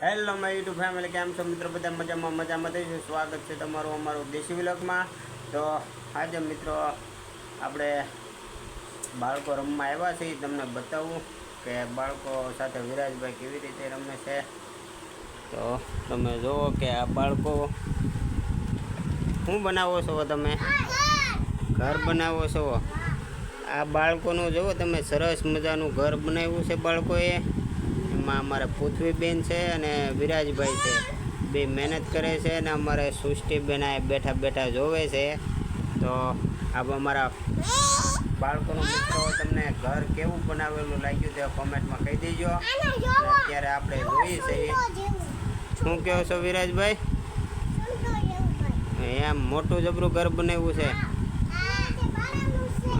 Hello my YouTube family કેમ છો મિત્રો? બધા મજામાં મજામાં થઈશું સ્વાગત છે તમારું અમારું દેશી વિલોકમાં તો આજે મિત્રો આપણે બાળકો રમવા આવ્યા છે તમને બતાવું કે બાળકો સાથે વિરાજભાઈ કેવી રીતે રમે છે. તો તમે જુઓ કે આ બાળકો શું બનાવો છો તમે? ઘર બનાવો છો? આ બાળકોનું જુઓ તમે, સરસ મજાનું ઘર બનાવ્યું છે બાળકોએ. એમાં અમારે પૃથ્વીબેન છે અને વિરાજભાઈ છે. બે મહેનત કરે છે અને અમારે સૃષ્ટિબેન આ બેઠા બેઠા જોવે છે. તો આ અમારા બાળકોનું મિત્રો તમને ઘર કેવું બનાવેલું લાગ્યું તે કોમેન્ટમાં કહી દેજો. અત્યારે આપણે જોઈએ છીએ. શું કહો છો વિરાજભાઈ? એમ મોટું જબરું ઘર બનાવ્યું છે.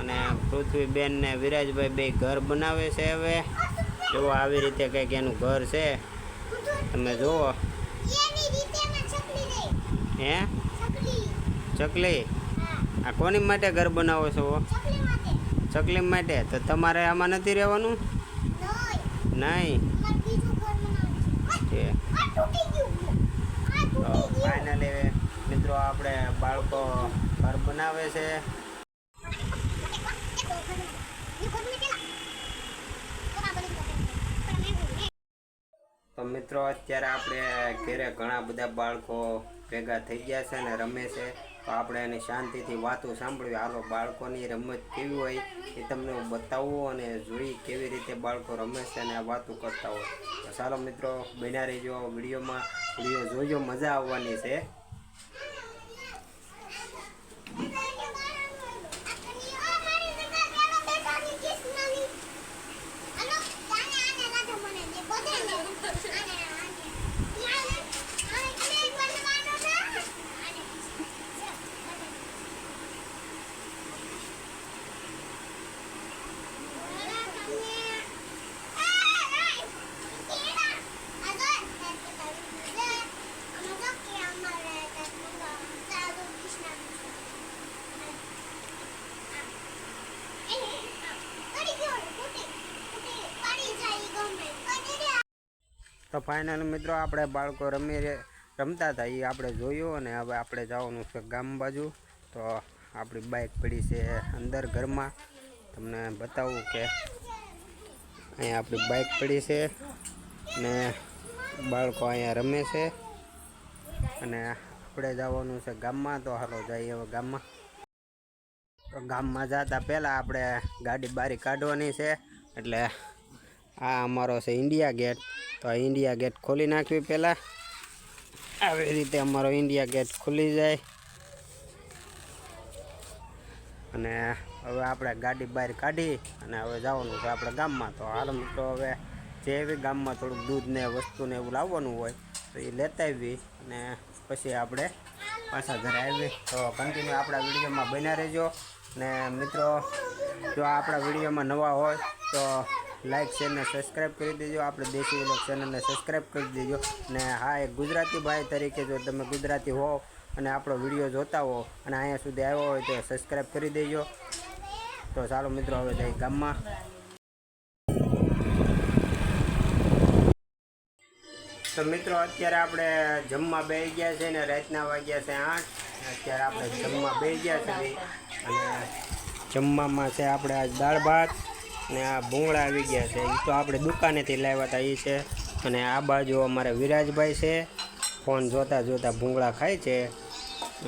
અને પૃથ્વીબેન ને વિરાજભાઈ બે ઘર બનાવે છે હવે. જો આવી રીતે કંઈક એનું ઘર છે. તમે જુઓ. હે? ચકલી. આ કોની માટે ઘર બનાવો છો? ચકલી માટે. તો તમારે આમાં નથી રહેવાનું? નહીં. ફાઇનલી મિત્રો આપણે બાળકો ઘર બનાવે છે. મિત્રો, અત્યારે આપણે ઘેરે ઘણા બધા બાળકો ભેગા થઈ ગયા છે અને રમે છે. તો આપણે એની શાંતિથી વાતો સાંભળવી. હાલો, બાળકોની રમત કેવી હોય એ તમને હું બતાવું અને જોઈ કેવી રીતે બાળકો રમે છે અને વાતો કરતા હોય. તો ચાલો મિત્રો, બન્યા રહેજો વિડીયોમાં. વીડિયો જોજો, મજા આવવાની છે. તો ફાઇનલ મિત્રો આપણે બાળકો રમી રમતા હતા એ આપણે જોયું અને હવે આપણે જવાનું છે ગામ બાજુ. તો આપણી બાઇક પડી છે અંદર ઘરમાં. તમને બતાવું કે અહીંયા આપણી બાઇક પડી છે ને બાળકો અહીંયા રમે છે. અને આપણે જવાનું છે ગામમાં, તો હાલો જઈએ હવે ગામમાં. ગામમાં જતા પહેલાં આપણે ગાડી બારી કાઢવાની છે, એટલે આ અમારો છે ઇન્ડિયા ગેટ. તો આ ઇન્ડિયા ગેટ ખોલી નાખવી પહેલાં. આવી રીતે અમારો ઇન્ડિયા ગેટ ખુલી જાય. અને હવે આપણે ગાડી બહાર કાઢી અને હવે જવાનું છે આપણે ગામમાં. તો હાલ મિત્રો હવે જે એવી ગામમાં થોડુંક દૂધ ને વસ્તુ ને એવું લાવવાનું હોય તો એ લેતા આવી અને પછી આપણે પાછા ઘરે આવી તો કન્ટિન્યુ આપણા વિડીયોમાં બન્યા રહેજો. ને મિત્રો, જો આપણા વિડીયોમાં નવા હોય તો લાઈક, શેર ને સબસ્ક્રાઈબ કરી દેજો. આપણે દેશી વ્લોગ ચેનલને સબસ્ક્રાઈબ કરી દેજો. ને હા, એક ગુજરાતી ભાઈ તરીકે જો તમે ગુજરાતી હો અને આપણો વીડિયો જોતા હો અને અહીંયા સુધી આવ્યો હોય તો સબસ્ક્રાઈબ કરી દેજો. તો ચાલો મિત્રો, હવે જઈ ગામમાં. તો મિત્રો, અત્યારે આપણે જમવા બેસી ગયા છે ને રાતના વાગ્યા છે આઠ. અત્યારે આપણે જમવા બેસી ગયા છે. અને જમવામાં છે આપણે આજ દાળ ભાત. ને આ ભૂંગળા આવી ગયા છે. એ તો આપણે દુકાનેથી લાવ્યા હતા એ છે. અને આ બાજુ અમારે વિરાજભાઈ છે. ફોન જોતાં જોતાં ભૂંગળા ખાય છે.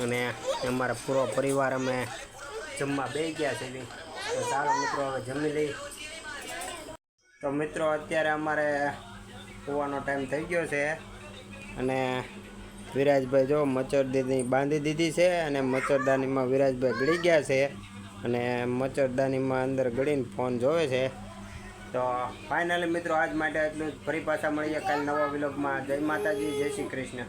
અને અમારા પૂરો પરિવાર અમે જમવા બેસી ગયા છે બી. તો ચાલો મિત્રો, હવે જમી લઈ તો મિત્રો, અત્યારે અમારે હોવાનો ટાઈમ થઈ ગયો છે. અને વિરાજભાઈ જો મચ્છરદાની બાંધી દીધી છે અને મચ્છરદાનીમાં વિરાજભાઈ ગળી ગયા છે. અને મચ્છરદાનીમાં અંદર ગળીને ફોન જોવે છે. તો ફાઇનલી મિત્રો, આજ માટે એટલું જ. ફરી પાછા મળીએ કાલે નવા વિલોગમાં જય માતાજી, જય શ્રી કૃષ્ણ.